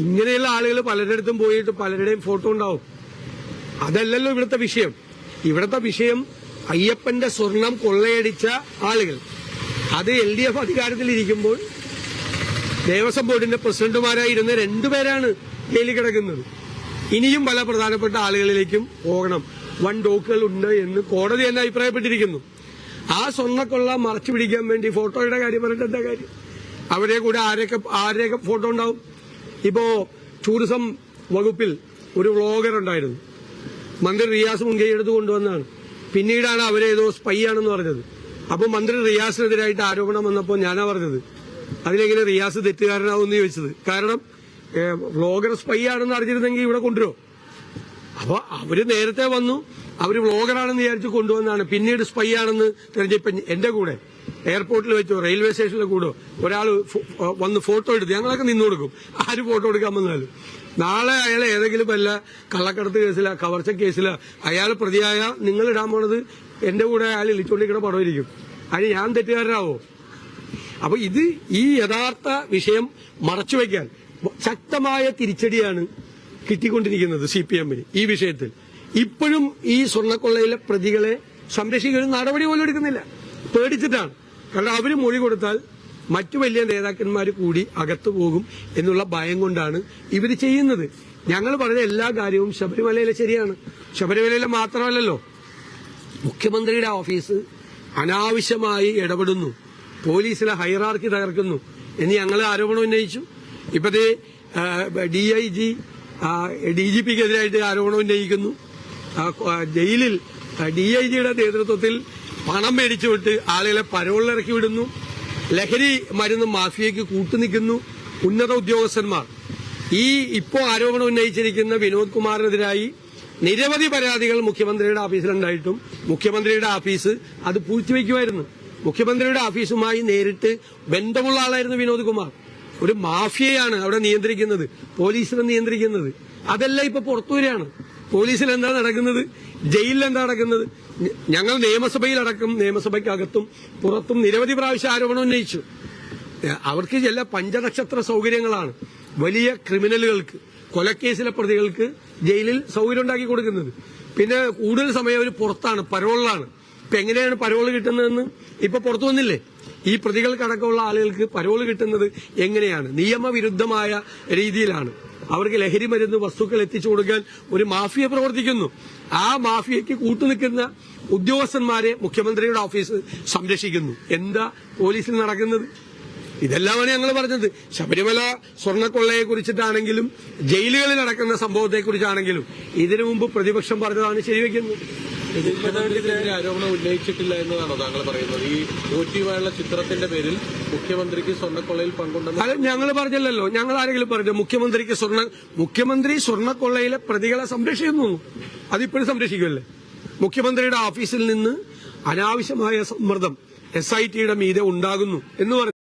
ഇങ്ങനെയുള്ള ആളുകൾ പലരുടെ അടുത്തും പോയിട്ട് പലരുടെയും ഫോട്ടോ ഉണ്ടാവും. അതല്ലല്ലോ ഇവിടുത്തെ വിഷയം. ഇവിടുത്തെ വിഷയം അയ്യപ്പന്റെ സ്വർണം കൊള്ളയടിച്ച ആളുകൾ. അത് എൽ ഡി എഫ് അധികാരത്തിലിരിക്കുമ്പോൾ ദേവസ്വം ബോർഡിന്റെ പ്രസിഡന്റുമാരായിരുന്ന രണ്ടുപേരാണ് ജയിലിൽ കിടക്കുന്നത്. ഇനിയും പല പ്രധാനപ്പെട്ട ആളുകളിലേക്കും പോകണം. വൺ ഡോക്കുകൾ ഉണ്ട് എന്ന് കോടതി തന്നെ അഭിപ്രായപ്പെട്ടിരിക്കുന്നു. ആ സ്വർണക്കൊള്ള മറച്ചു പിടിക്കാൻ വേണ്ടി ഫോട്ടോയുടെ കാര്യം പറഞ്ഞിട്ട് എന്താ കാര്യം? അവരെ കൂടെ ആരൊക്കെ ആരെയൊക്കെ ഫോട്ടോ ഉണ്ടാവും? ഇപ്പോ ടൂറിസം വകുപ്പിൽ ഒരു വ്ളോഗർ ഉണ്ടായിരുന്നു. മന്ത്രി റിയാസ് മുൻകൈ എടുത്ത് കൊണ്ടുവന്നാണ് പിന്നീടാണ് അവരേതോ സ്പൈ ആണെന്ന് പറഞ്ഞത്. അപ്പൊ മന്ത്രി റിയാസിനെതിരായിട്ട് ആരോപണം വന്നപ്പോൾ ഞാനാ പറഞ്ഞത്. അതിലെങ്ങനെ റിയാസ് തെറ്റുകാരനാവും ചോദിച്ചത്. കാരണം വ്ളോഗർ സ്പൈ ആണെന്ന് അറിഞ്ഞിരുന്നെങ്കിൽ ഇവിടെ കൊണ്ടുവരുമോ അപ്പൊ അവർ നേരത്തെ വന്നു. അവർ വ്ളോഗറാണെന്ന് വിചാരിച്ച് കൊണ്ടുവന്നാണ് പിന്നീട് സ്പൈ ആണെന്ന് തെരഞ്ഞെടുപ്പ് എന്റെ കൂടെ. എയർപോർട്ടിൽ വെച്ചോ റെയിൽവേ സ്റ്റേഷനിൽ കൂടോ ഒരാൾ വന്ന് ഫോട്ടോ എടുത്ത് ഞങ്ങളൊക്കെ നിന്നു കൊടുക്കും. ആര് ഫോട്ടോ എടുക്കാൻ വന്നാലും. നാളെ അയാൾ ഏതെങ്കിലും വല്ല കള്ളക്കടത്ത് കേസില കവർച്ച കേസില അയാൾ പ്രതിയായ നിങ്ങൾ ഇടാൻ പോണത് എന്റെ കൂടെ അയാൾ ഇളിച്ചോണ്ടിരിക്കുന്ന പടമായിരിക്കും. അതിന് ഞാൻ തെറ്റുകാരനാവോ? അപ്പൊ ഇത് ഈ യഥാർത്ഥ വിഷയം മറച്ചുവെക്കാൻ ശക്തമായ തിരിച്ചടിയാണ് കിട്ടിക്കൊണ്ടിരിക്കുന്നത് സി പി എമ്മിന് ഈ വിഷയത്തിൽ. ഇപ്പോഴും ഈ സ്വർണക്കൊള്ളയിലെ പ്രതികളെ സംരക്ഷിക്കുന്ന ഒരു നടപടി പോലും എടുക്കുന്നില്ല. പേടിച്ചിട്ടാണ്. കാരണം അവർ മൊഴി കൊടുത്താൽ മറ്റു വലിയ നേതാക്കന്മാർ കൂടി അകത്തു പോകും എന്നുള്ള ഭയം കൊണ്ടാണ് ഇവർ ചെയ്യുന്നത്. ഞങ്ങൾ പറഞ്ഞ എല്ലാ കാര്യവും ശബരിമലയിലെ ശരിയാണ്. ശബരിമലയിലെ മാത്രമല്ലല്ലോ മുഖ്യമന്ത്രിയുടെ ഓഫീസ് അനാവശ്യമായി ഇടപെടുന്നു. പോലീസിലെ ഹൈറാർക്കി തകർക്കുന്നു. എന്ന് ഞങ്ങൾ ആരോപണം ഉന്നയിച്ചു. ഇപ്പത്തെ D I G D G പിക്കെതിരായിട്ട് ആരോപണം ഉന്നയിക്കുന്നു. ജയിലിൽ ഡി ഐ ജിയുടെ നേതൃത്വത്തിൽ പണം മേടിച്ചുവിട്ട് ആളുകളെ പരോളിലിറക്കി വിടുന്നു. ലഹരി മരുന്ന് മാഫിയയ്ക്ക് കൂട്ടുനിൽക്കുന്നു ഉന്നത ഉദ്യോഗസ്ഥന്മാർ. ഈ ഇപ്പോ ആരോപണം ഉന്നയിച്ചിരിക്കുന്ന വിനോദ് കുമാറിനെതിരായി നിരവധി പരാതികൾ മുഖ്യമന്ത്രിയുടെ ഓഫീസിലുണ്ടായിട്ടും മുഖ്യമന്ത്രിയുടെ ഓഫീസ് അത് പൂഴ്ത്തിവെക്കുമായിരുന്നു മുഖ്യമന്ത്രിയുടെ ഓഫീസുമായി നേരിട്ട് ബന്ധമുള്ള ആളായിരുന്നു വിനോദ് കുമാർ. ഒരു മാഫിയയാണ് അവിടെ നിയന്ത്രിക്കുന്നത് പോലീസിനെ നിയന്ത്രിക്കുന്നത്. അതെല്ലാം ഇപ്പൊ പുറത്തു വരികയാണ് പോലീസിൽ എന്താ നടക്കുന്നത്? ജയിലിൽ എന്താ നടക്കുന്നത് ഞങ്ങൾ നിയമസഭയിലടക്കം നിയമസഭയ്ക്കകത്തും പുറത്തും നിരവധി പ്രാവശ്യം ആരോപണം ഉന്നയിച്ചു. അവർക്ക് ചില പഞ്ചനക്ഷത്ര സൗകര്യങ്ങളാണ് വലിയ ക്രിമിനലുകൾക്ക് കൊലക്കേസിലെ പ്രതികൾക്ക് ജയിലിൽ സൗകര്യം ഉണ്ടാക്കി കൊടുക്കുന്നത്. പിന്നെ കൂടുതൽ സമയം അവർ പുറത്താണ് പരോളിലാണ്. ഇപ്പൊ എങ്ങനെയാണ് പരോൾ കിട്ടുന്നതെന്ന് ഇപ്പൊ പുറത്തു വന്നില്ലേ? ഈ പ്രതികൾക്കടക്കമുള്ള ആളുകൾക്ക് പരോൾ കിട്ടുന്നത് എങ്ങനെയാണ്? നിയമവിരുദ്ധമായ രീതിയിലാണ്. അവർക്ക് ലഹരി മരുന്ന് വസ്തുക്കൾ എത്തിച്ചു കൊടുക്കാൻ ഒരു മാഫിയ പ്രവർത്തിക്കുന്നു. ആ മാഫിയയ്ക്ക് കൂട്ടുനിൽക്കുന്ന ഉദ്യോഗസ്ഥന്മാരെ മുഖ്യമന്ത്രിയുടെ ഓഫീസ് സംരക്ഷിക്കുന്നു. എന്താ പോലീസിൽ നടക്കുന്നത്? ഇതെല്ലാമാണ് ഞങ്ങൾ പറഞ്ഞത്. ശബരിമല സ്വർണക്കൊള്ളയെ കുറിച്ചിട്ടാണെങ്കിലും ജയിലുകളിൽ നടക്കുന്ന സംഭവത്തെ കുറിച്ചാണെങ്കിലും ഇതിനു മുമ്പ് പ്രതിപക്ഷം പറഞ്ഞതാണ് ശരിവെക്കുന്നത്. മുഖ്യമന്ത്രിക്കെതിരെ ആരോപണം ഉന്നയിച്ചിട്ടില്ല എന്നതാണോ താങ്കൾ പറയുന്നത്? ഈ മോറ്റീവായുള്ള ചിത്രത്തിന്റെ പേരിൽ മുഖ്യമന്ത്രിക്ക് സ്വർണക്കൊള്ളയിൽ പങ്കുണ്ടെന്ന് അല്ല ഞങ്ങൾ പറഞ്ഞില്ലല്ലോ. ഞങ്ങൾ ആരെങ്കിലും പറഞ്ഞു മുഖ്യമന്ത്രിക്ക് സ്വർണ മുഖ്യമന്ത്രി സ്വർണക്കൊള്ളയിലെ പ്രതികളെ സംരക്ഷിക്കുന്നു. അതിപ്പോഴും സംരക്ഷിക്കുമല്ലേ മുഖ്യമന്ത്രിയുടെ ഓഫീസിൽ നിന്ന് അനാവശ്യമായ സമ്മർദ്ദം എസ് ഐ ടിയുടെ മീതെ ഉണ്ടാകുന്നു എന്ന് പറഞ്ഞു.